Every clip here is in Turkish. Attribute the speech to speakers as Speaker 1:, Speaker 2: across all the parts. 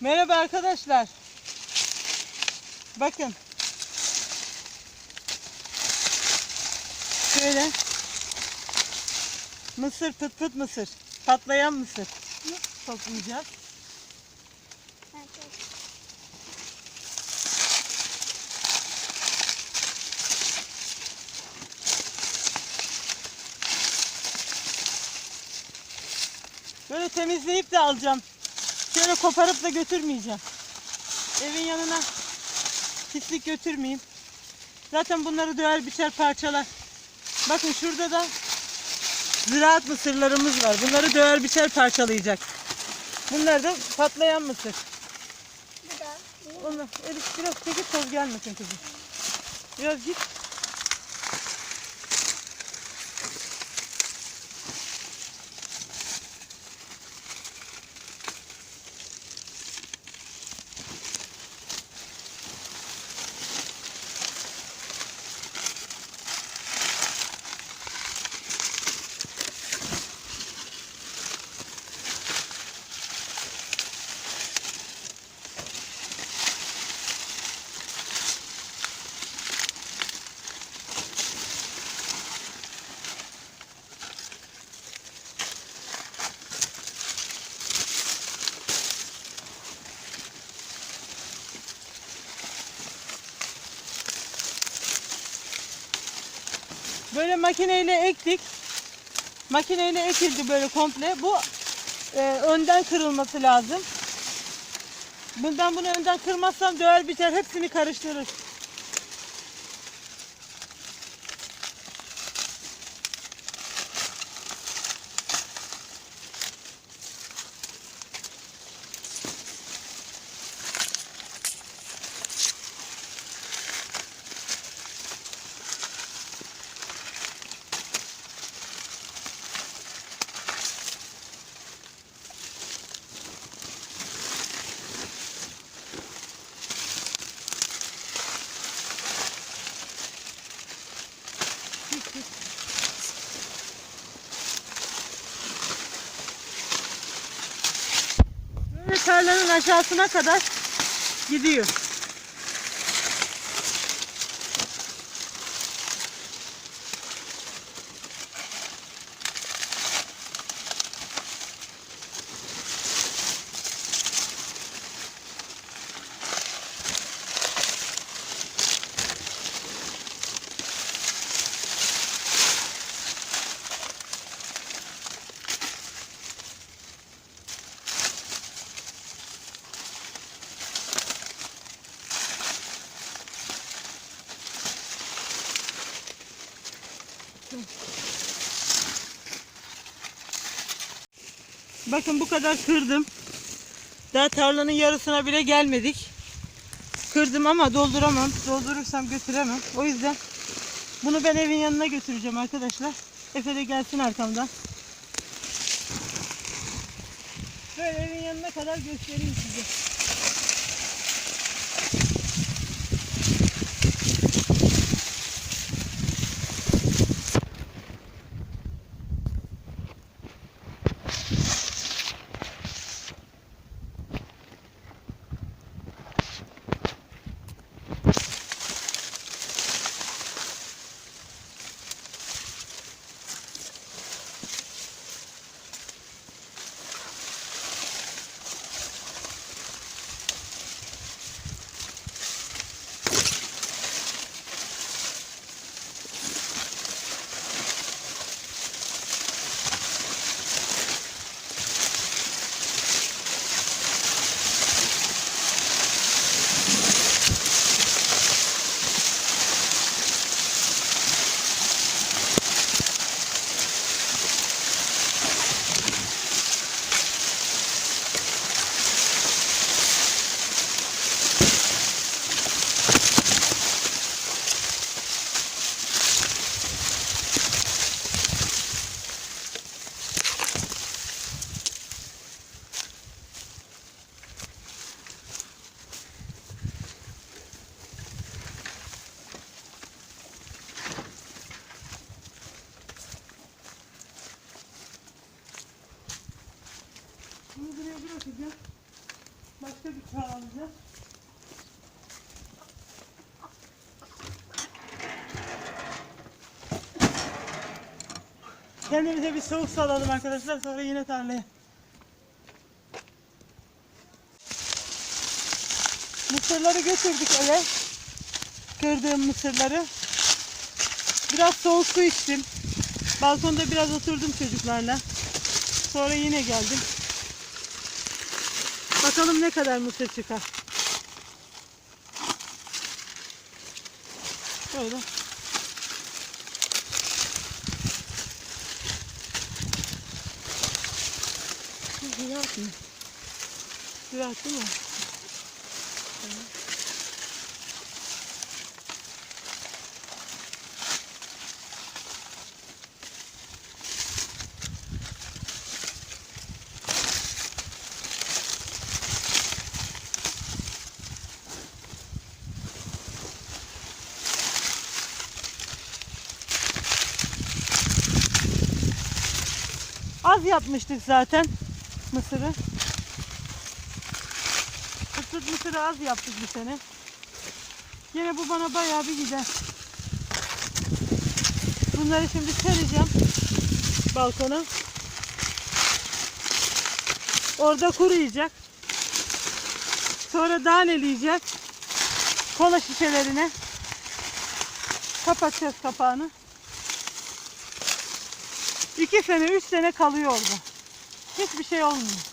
Speaker 1: Merhaba arkadaşlar. Bakın. Şöyle. Mısır pıt pıt mısır. Patlayan mısır. Toplayacağız. Böyle temizleyip de alacağım. Şöyle koparıp da götürmeyeceğim. Evin yanına pislik götürmeyeyim. Zaten bunları döver biçer parçalar. Bakın şurada da ziraat mısırlarımız var. Bunları döver biçer parçalayacak. Bunlar da patlayan mısır.
Speaker 2: Bu da.
Speaker 1: Onu Elif biraz çekip toz gelmesin kızım. Biraz git. Böyle makineyle ektik. Makineyle ekildi böyle komple. Bu e, önden kırılması lazım. Bundan bunu önden kırmazsam döver biter hepsini karıştırır. Tarlanın aşağısına kadar gidiyor. Bakın bu kadar kırdım. Daha tarlanın yarısına bile gelmedik. Kırdım ama dolduramam. Doldurursam götüremem. O yüzden bunu ben evin yanına götüreceğim arkadaşlar. Efe de gelsin arkamdan. Böyle evin yanına kadar göstereyim size. Bunu buraya bırakacağım. Başka çuval alacağız. Kendimize bir soğuk su arkadaşlar sonra yine tarlaya. Mısırları götürdük eve. Kırdığım mısırları. Biraz soğuk su içtim. Balkonda biraz oturdum çocuklarla. Sonra yine geldim. Bakalım ne kadar mısır çıkar. Böyle. Güzel mi? Güzel değil mi? Yapmıştık zaten mısırı. Fıstık mısırı az yaptık bu sene. Yine bu bana bayağı bir gider. Bunları şimdi sereceğim balkona. Orada kuruyacak. Sonra daneleyeceğiz. Kola şişelerine. Kapatacağız kapağını. İki sene, üç sene kalıyor orada. Hiçbir şey olmuyor.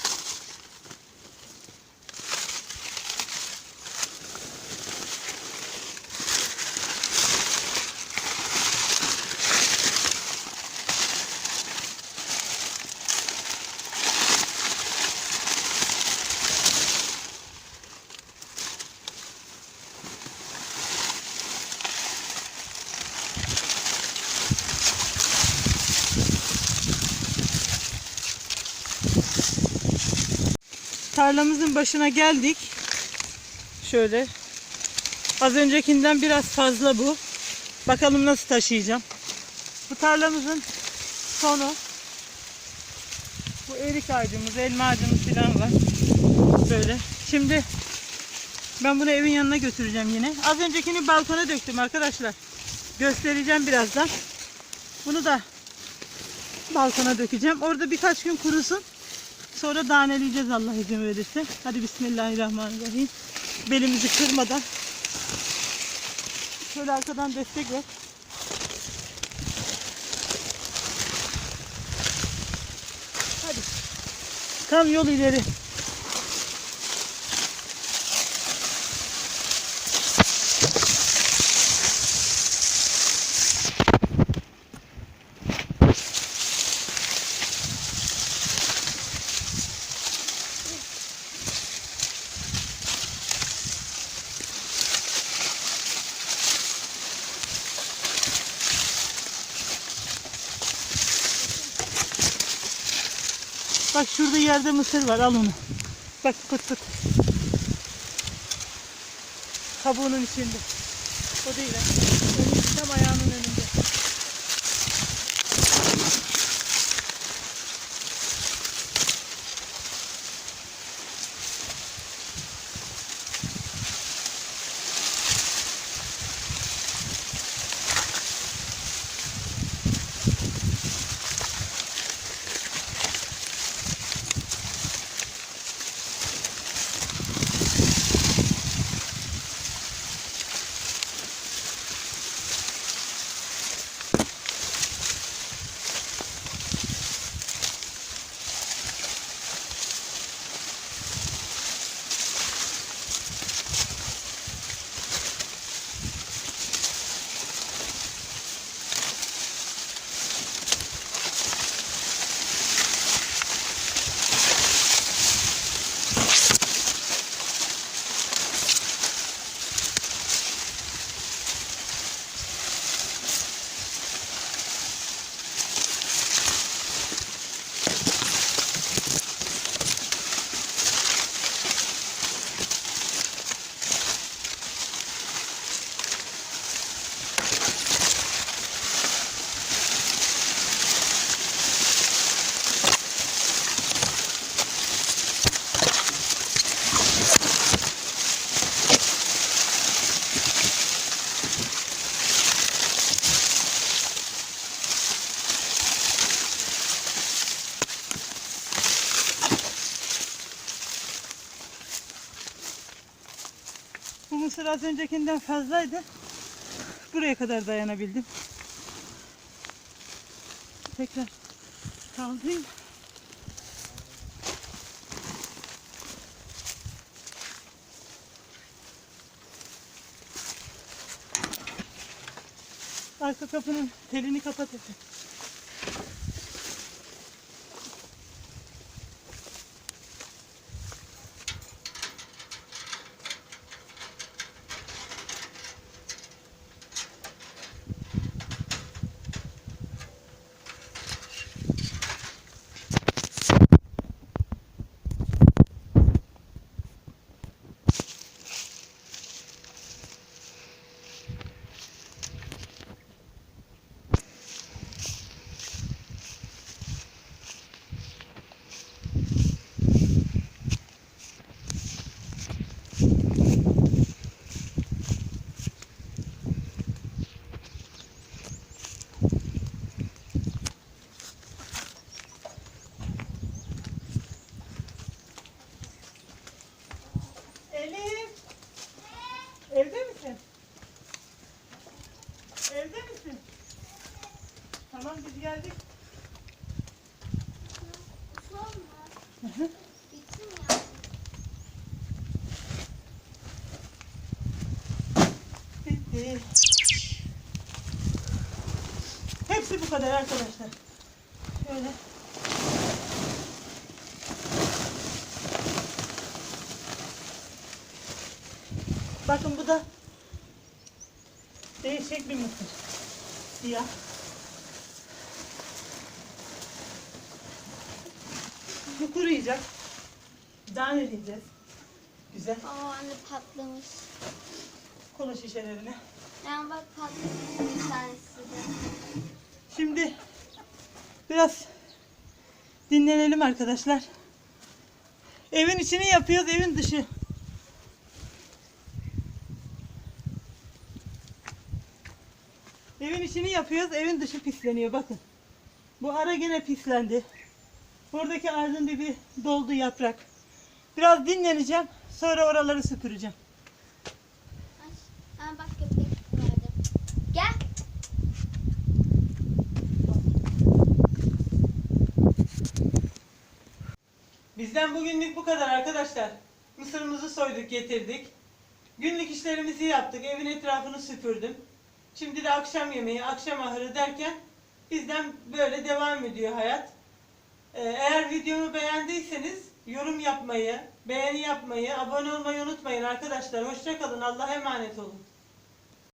Speaker 1: Tarlamızın başına geldik. Şöyle. Az öncekinden biraz fazla bu. Bakalım nasıl taşıyacağım. Bu tarlamızın sonu. Bu erik ağacımız, elma ağacımız falan var. Böyle. Şimdi ben bunu evin yanına götüreceğim yine. Az öncekini balkona döktüm arkadaşlar. Göstereceğim birazdan. Bunu da balkona dökeceğim. Orada birkaç gün kurusun. Sonra daneleyeceğiz Allah izin verirse. Hadi Bismillahirrahmanirrahim. Belimizi kırmadan. Şöyle arkadan destek ver. Hadi. Tam yol ileri. Bak şurada yerde mısır var al onu. Bak pıt pıt. Kabuğunun içinde. O değil ha. Az öncekinden fazlaydı. Buraya kadar dayanabildim. Tekrar kaldırayım. Arka kapının telini kapatın. Hepsi bu kadar arkadaşlar. Şöyle. Bakın bu da değişik bir mısır. Siyah. Bu kuruyacak. Daneleyeceğiz. Güzel.
Speaker 2: Aa anne patlamış.
Speaker 1: Kola şişelerini.
Speaker 2: Yani bak patlamış bir tanesi de.
Speaker 1: Şimdi biraz dinlenelim arkadaşlar. Evin içini yapıyoruz, evin dışı. Evin içini yapıyoruz, evin dışı pisleniyor bakın. Bu ara yine pislendi. Buradaki ağacın dibi doldu yaprak. Biraz dinleneceğim, sonra oraları süpüreceğim.
Speaker 2: Aç. Ha bak köpek vardı. Gel.
Speaker 1: Bizden bugünlük bu kadar arkadaşlar. Mısırımızı soyduk getirdik. Günlük işlerimizi yaptık. Evin etrafını süpürdüm. Şimdi de akşam yemeği, akşam ahırı derken bizden böyle devam ediyor hayat. Ee, eğer videomu beğendiyseniz yorum yapmayı, beğeni yapmayı, abone olmayı unutmayın arkadaşlar. Hoşçakalın. Allah'a emanet olun.